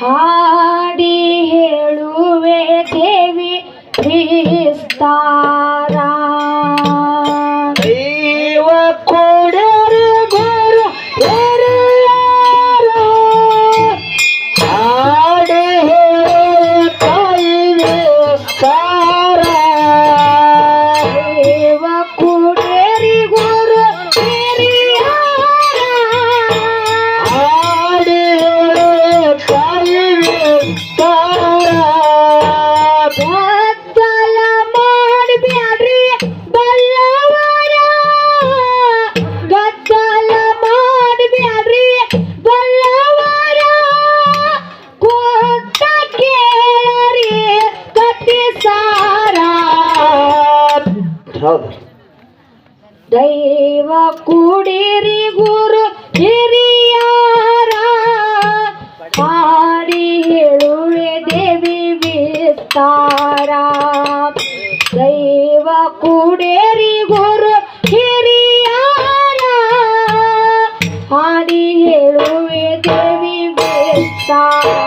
ಹಾಡಿ ಹೇಳುವೆ ದೇವಿ ಕ್ರಿಸ್ತಾ. ಹೌದು. ದೈವ ಕೂಡಿರಿ ಗುರು ಹಿರಿಯಾರ. ಪಾಡಿ ಹೇಳುವೆ ದೇವಿ ವಿಸ್ತಾರ. ದೈವ ಕೂಡೇರಿ ಗುರು ಹಿರಿಯಾರ. ಹಾಡಿ ಹೇಳುವೆ ದೇವಿ ವಿಸ್ತಾರ.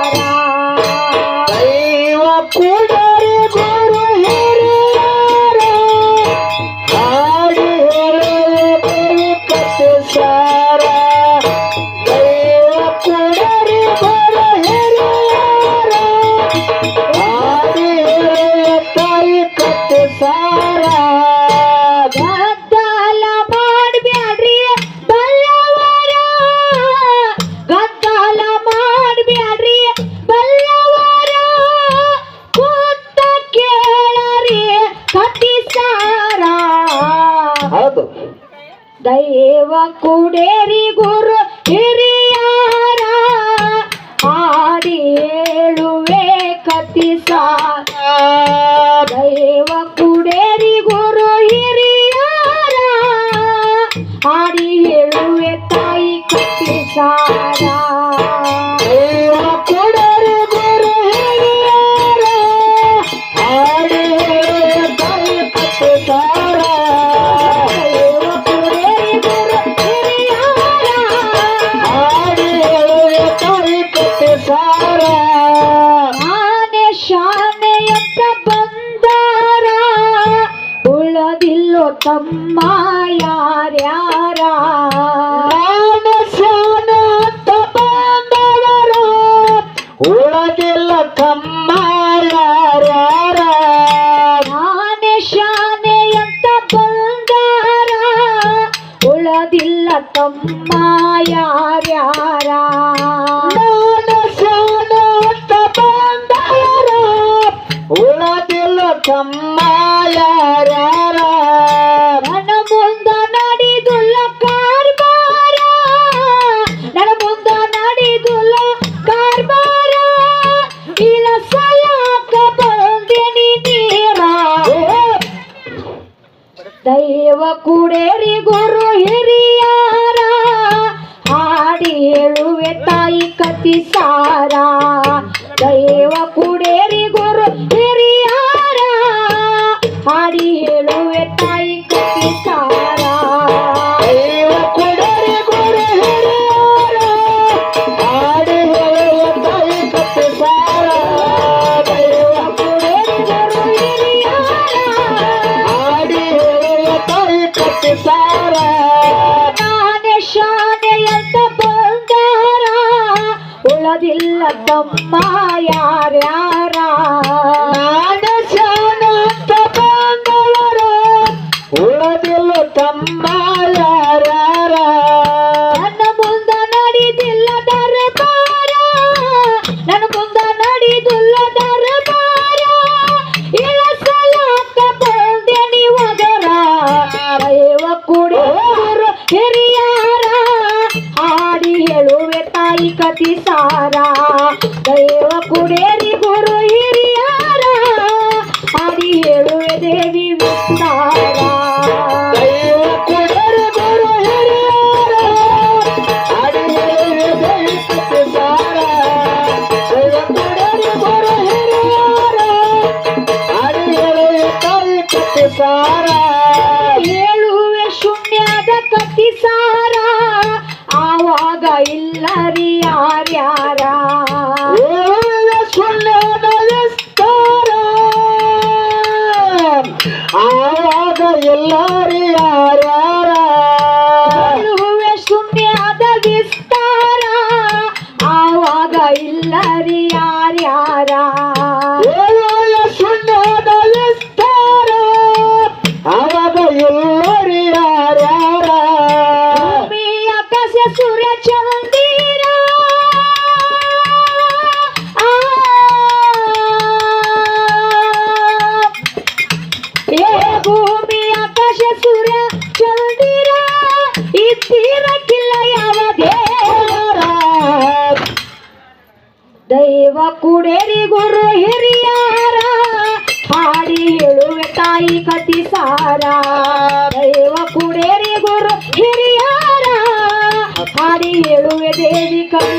ಕುಡೇರಿಗೂ ತಮ್ಮ ಯಾರ್ಯಾರ ಉಳಗಿಲ್ಲ ತಮ್ಮ ಯಾರ್ಯಾರ ನಾನೇ ಶಾನೆ ಅಂತ ಬಂದಾರ ಉಳದಿಲ್ಲ ತಮ್ಮ ಯಾರ್ಯಾರ ನಾನು ಉಳ ಕಮ್ಮಾಲಾರ ನನ್ನ ಮುಂದ ನಡಿದುಲ್ಲ ಕಾರ್ಬಾರ ನನ್ನ ಮುಂದ ನಡಿದುಲ್ಲ ಕಾರ್ಬಾರ ಇಲ್ಲ ಸಲಕ ಬಂದಿನಿ ನೀರ ದೈವ ಕುಡೇರಿ ಗುರು ಹಿರಿಯಾರ ಹಾಡಿ ಹೇಳುವೆ ತಾಯಿ ಕತಿ ಸಾರ ದೈವ தம்மா കഥയെല്ലാറിയാരാ come.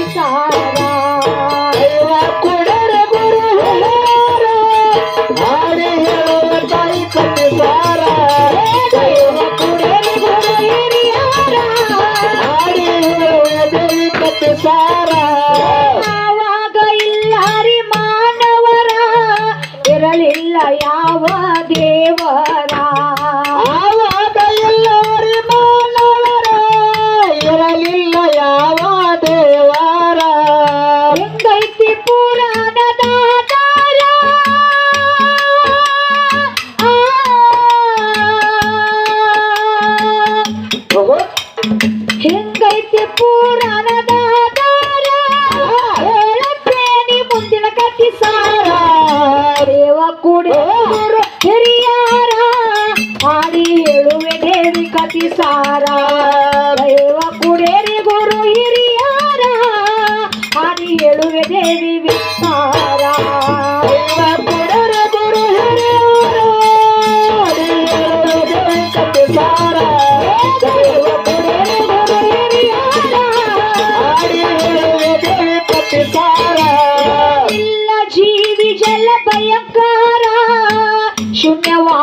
ಹಾಡಿ ಹೇಳುವೆ ದೇವಿ ಕತಿ ಸಾರ ದೈವ ಕುಡೇರಿ ಗುರು ಹಿರಿಯಾರ ಹಾಡಿ ಹೇಳುವೆ ದೇವಿ ವಿಸ್ತಾರ ದೈವ ಕುಡರ ಗುರು ಹಿರಿಯರು ದೇವಿ ಕತಿ ಸಾರ ದೈವ ಕುಡೇರಿ ಗುರು ಹಿರಿಯಾರ ಹಾಡಿ ಹೇಳುವೆ ದೇವಿ ಕತಿ ಸಾರ ಇಲ್ಲ ಜೀವಿ ಜಲ ಭಯಂಕರ ಶೂನ್ಯವಾ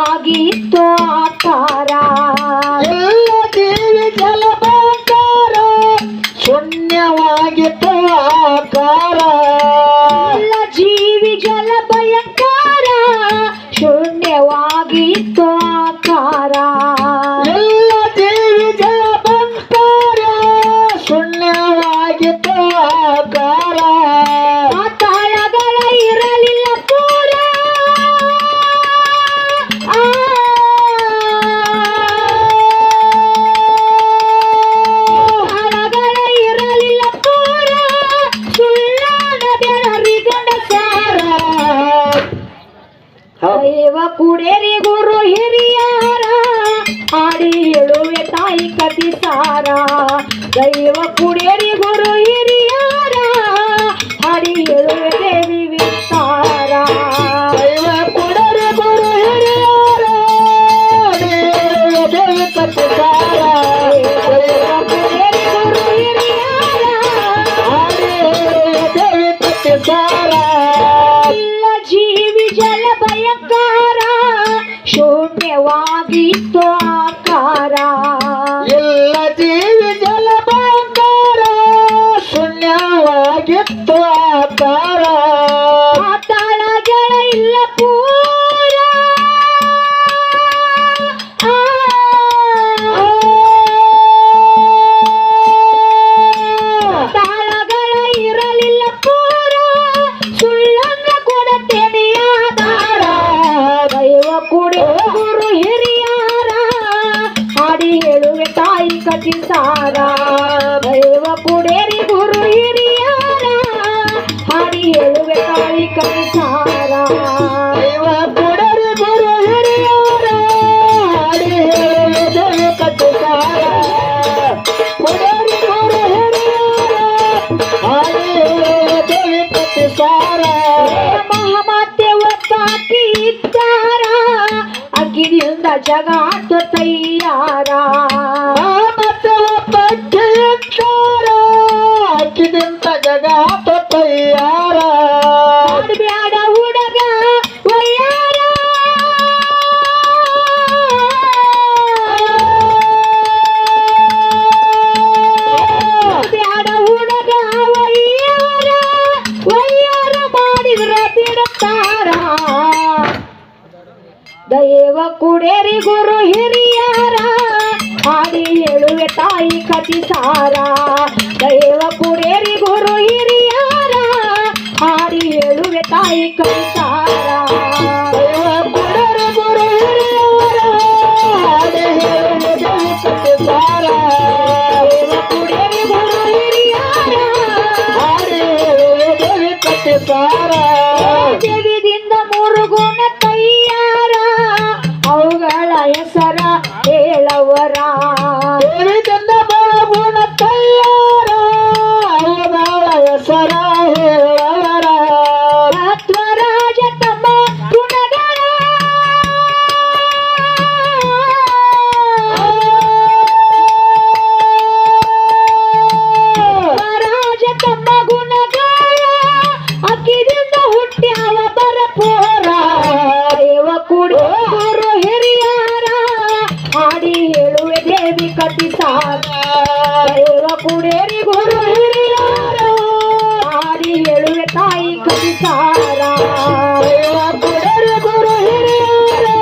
ಕತಿ ಸಾರ, ದೈವ ಕುಡಿಯರಿ ಗುರು ಹಿರಿಯಾರ, ಹರಿಯರು ದೇವಿ ವಿಸ್ತಾರ. ದೈವ ಕುಡರಿ ಗುರು ಹಿರಿಯಾರ ದೇವಿ ಕತಿ ಸಾರ. ದೈವ ಜೀವಿ ಜಲ ಭಯಕಾರ, ಶೂನ್ಯವಾಗಿ जगा तो ಪುಡೇರಿ ಗುರು ಹಿರಿಯರು ಹಾರಿ ಎಳುವೆ ತಾಯಿ ಕವಿತಾರ ಪುಡೇರಿ ಗುರು ಹಿರಿಯರು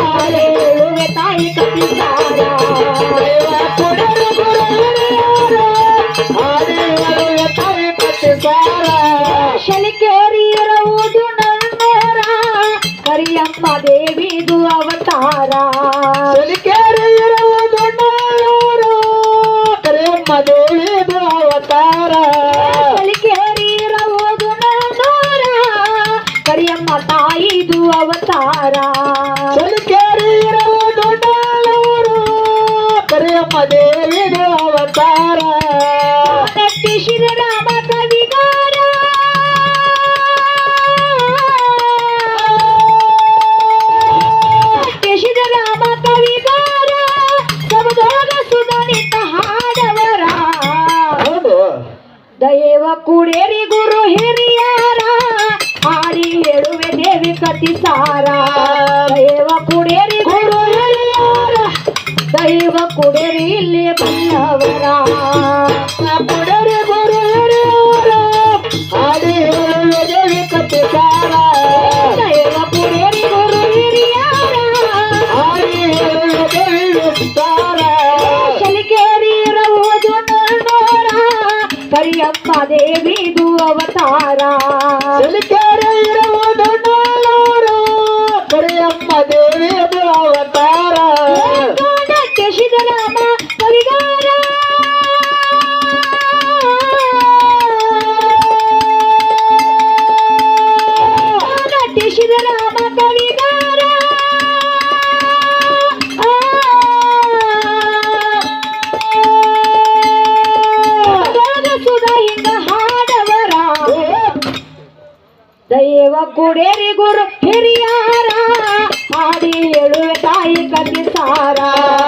ಹಾರಿ ಎಳುವೆ ತಾಯಿ ಕವಿತಾರ ಪುಡೇರಿ ಗುರು ಹಿರಿಯರು ಹಾರಿ ಎಳುವೆ ತಾಯಿ ಕವಿತಾರ ಶಲಿಕೇರಿಯರವುದು ನನ್ನೋರ ಕರಿಯಮ್ಮ ದೇವಿದು ಅವತಾರ ಶಲಿಕೇರಿಯರ ಅವತಾರ. ಕರಿಯಮ್ಮ ತಾಯಿದು ಅವತಾರ. ಕರಿಯಮ್ಮ ದೇವಿದು ಅವತಾರ. de Sara.